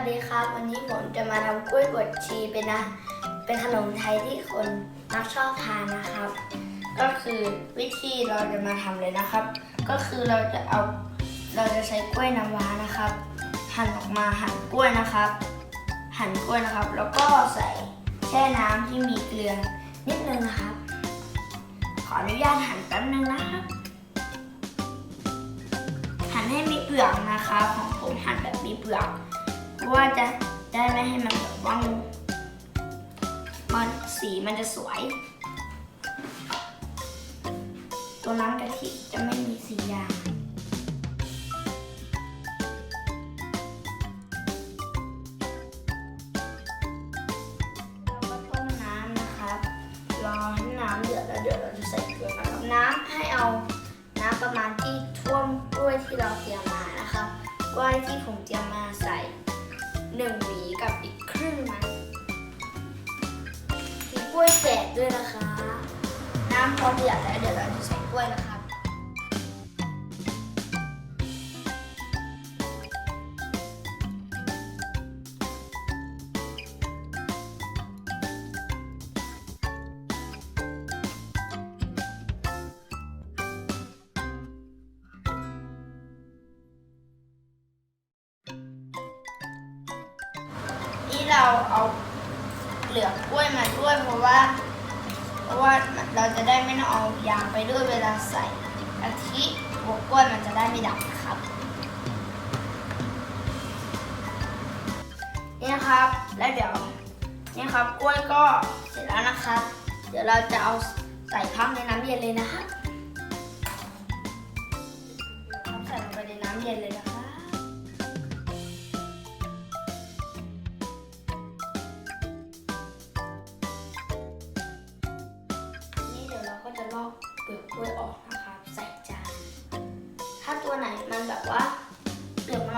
วัสดีครับ วันนี้ผมจะมาทำกล้วยบดชีเป็นนะ เป็นขนมไทยที่คนมักชอบทานนะครับ ก็คือวิธีเราจะมาทำเลยนะครับ ก็คือเราจะเอาเราจะใช้กล้วยน้ำว้านะครับ หั่นออกมาหั่นกล้วยนะครับ หั่นกล้วยนะครับ แล้วก็ใส่แช่น้ำที่มีเกลือนิดนึงนะครับ ขออนุญาตหั่นแป๊บนึงนะครับหั่นให้มีเปลือกนะคะของผมหั่นแบบมีเปลือก ราะว่าจะได้ไม่ให้มันแบบว่างมันสีมันจะสวย ตัวน้ำกะทิจะไม่มีสียางเราก็ต้มน้ำนะครับรอให้น้ำเดือดแล้วเดี๋ยวเราจะใส่เกลือนะครับน้ำให้เอาน้ำประมาณที่ท่วมกล้วยที่เราเตรียมมานะครับกล้วยที่ผมเตรียมมาใส่ หนึ่งหวีกับอีกครึ่งนะมีกล้วยแฝดด้วยนะคะ น้ำพอเดือดแล้วเดี๋ยวเราจะใส่กล้วยนะคะ เราเอาเหลือกกล้วยมาด้วยเพราะว่า เพราะว่าเราจะได้ไม่ต้องเอายางไปด้วยเวลาใส่กะทิบวกกล้วยมันจะได้ไม่ดับครับนี่ครับ แล้วเดี๋ยวนี่ครับกล้วยก็เสร็จแล้วนะครับ เดี๋ยวเราจะเอาใส่พักในน้ำเย็นเลยนะครับใส่ลงไปในน้ำเย็นเลยนะคะนี่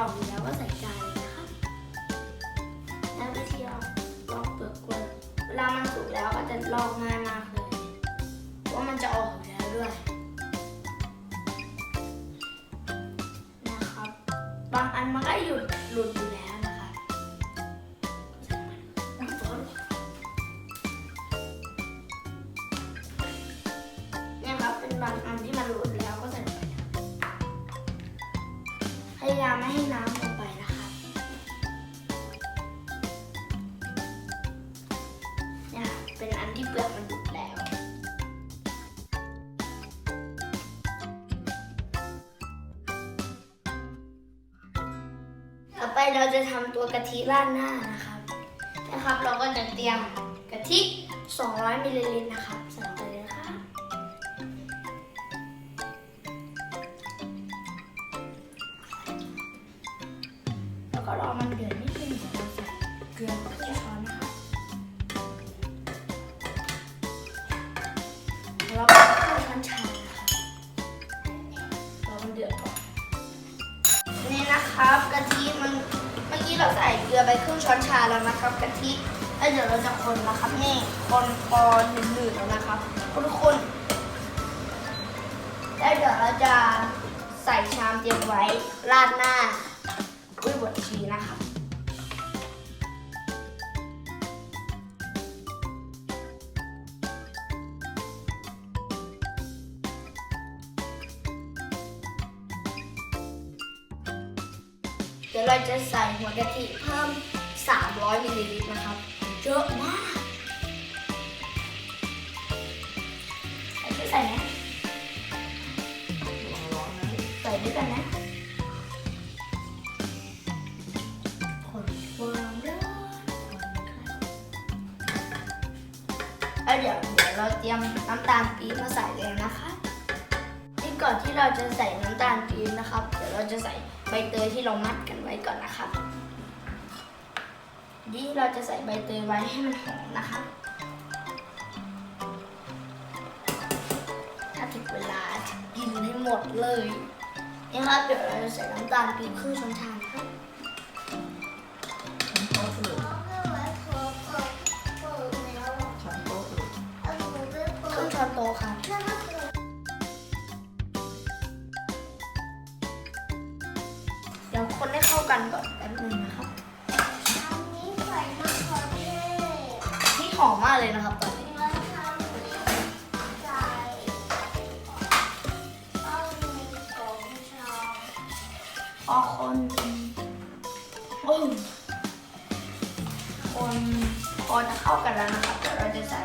ลือกอกอยู่แล้วก็ใส่จานเลยนะครับนั่นวิธีเราลอกเปลือกกล้วยเวลามันสุกแล้วก็จะลอกง่ายมากเลยเพราะว่ามันจะออกแล้วด้วยนะครับ บางอันมันก็หยุดหลุดอยู่แล้ว ยายามไม่ให้น้ำลงไปนะครับเนี่ยค่ะเป็นอันที่เปลือกมันหลุดแล้ว ต่อไปเราจะทำตัวกะทิราดหน้านะครับนะครับ เราก็จะเตรียมกะทิ 200มิลลิลิตรนะครั ก็รอมันเดือดนิดนึงเดี๋ยวเราใส่เกลือครึ่งช้อนนะคะแล้วก็ครึ่งช้อนชานะคะรอมันเดือดก่อนนี่นะครับกะทิมันเมื่อกี้เราใส่เกลือไปครึ่งช้อนชาแล้วนะครับกะทิแล้วเดี๋ยวเราจะคนนะครับนี่คนพอหนืดๆแล้วนะครับทุกคนแล้วเดี๋ยวเราจะใส่ชามเตรียมไว้ราดหน้า ด้วยบดชีนะคะเดี๋ยวเราจะใส่หัวกะทิเพิ่ม 300มิลลิลิตรนะครับ เยอะมาก แล้วเดี๋ยวเดี๋ยวเราเตรียมน้ำตาลปี๊บมาใส่เลยนะคะที่ก่อนที่เราจะใส่น้ำตาลปี๊บนะครับ เดี๋ยวเราจะใส่ใบเตยที่เรามัดกันไว้ก่อนนะครับนี่เราจะใส่ใบเตยไว้ให้มันหอมนะคะถ้าถึงเวลากินให้หมดเลยนี่ครับเดี๋ยวเราจะใส่น้ำตาลปี๊บครึ่งช้อนชา ดี๋คนได้เข้ากันก็แป๊บนึงนะครับอันนี้ใส่มะเขือเทศนี่หอมมากเลยนะครับตอนนี้มะเขือเใส่เอาหนึ่งสองช้อนพอคนโอ้คนพอจะเข้ากันแล้วนะครับเดี๋ยวเราจะใส่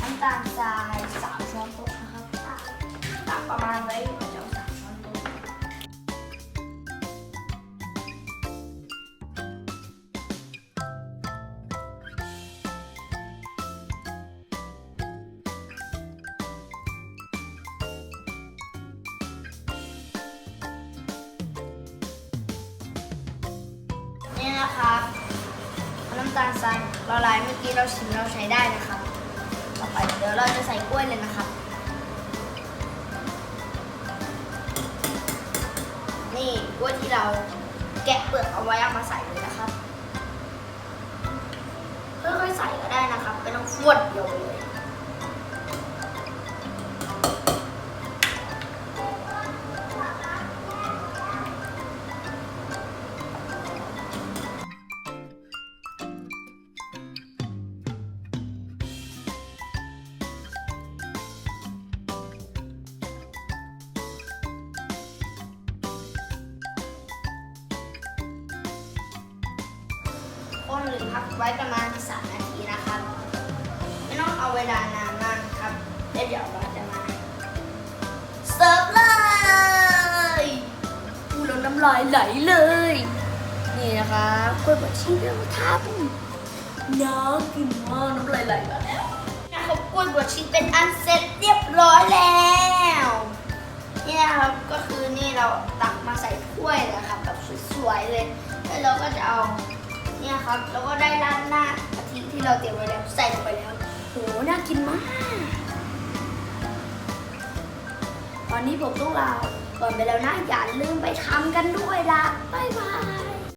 น้ำตาลทรายสามช้อนโต๊ะนะครับตักประมาณไว้ นี่นะครับน้ำตาลทรายละลายเมื่อกี้เราชิมเราใช้ได้นะครับ ต่อไปเดี๋ยวเราจะใส่กล้วยเลยนะครับ นี่กล้วยที่เราแกะเปลือกเอาไว้เอามาใส่เลยนะครับค่อยๆใส่ก็ได้นะครับไม่ต้องฟวดเดียวเลย หรือพักไว้ประมาณ 3 นาทีนะครับ ไม่ต้องเอาเวลานานมากครับแล้วเดี๋ยวเราจะมาเสิร์ฟเลยพูดแล้วน้ำลายไหลเลย นี่นะคะกล้วยบดชีสเราทำน้ำกินมากน้ำลายไหลแล้วนะครับกล้วยบดชีสเป็นอันเสร็จเรียบร้อยแล้วนี่นะครับก็คือนี่เราตักมาใส่ถ้วยนะครับแบบสวยๆเลยแล้วเราก็จะเอา ครับ แล้วก็ได้ราดหน้ากะทิที่เราเตรียมไว้แล้วใส่ลงไปแล้วโหน่ากินมาก ตอนนี้ผมต้องลาก่อนไปแล้วนะอย่าลืมไปทำกันด้วยละบ๊ายบาย